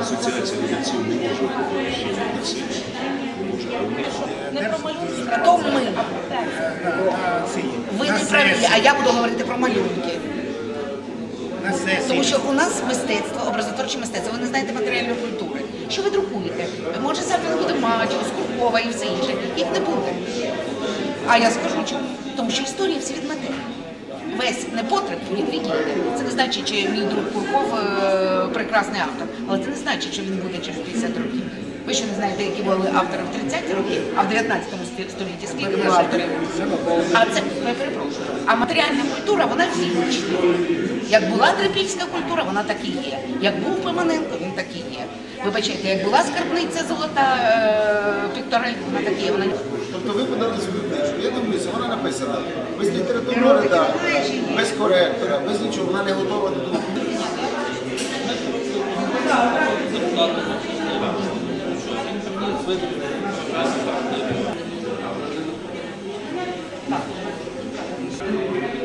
Асоціація не може оповіщення митців. Не може. Не про малюнки, а то ми. на цій, Ви не праві, а я буду говорити про малюнки. Тому що у нас мистецтво, образотворче мистецтво, ви не знаєте матеріальної культури. Що ви друкуєте? Може завтра буде Мачо, Скуркова і все інше. Їх не буде. А я скажу чому. Тому що історія всі відмете. Весь непотреб відвідує. Це не значить, що мій друг Курков е, прекрасний автор, але це не значить, що він буде через 50 років. Ви що не знаєте, які були автори в 30-ті роки, а в 19 сті- столітті скільки було авторів? А це я перепрошую. А матеріальна культура, вона вічна. Як була трипільська культура, вона так і є. Як був Пиманенко, він так і є. Вибачайте, як була скарбниця золота е, Пікторель, вона так і є. Вона Тобто ви подали свою книжку. Я дивлюся, вона написана без літературного редактора, без коректора, без нічого. Вона не готова до друку. Thank you.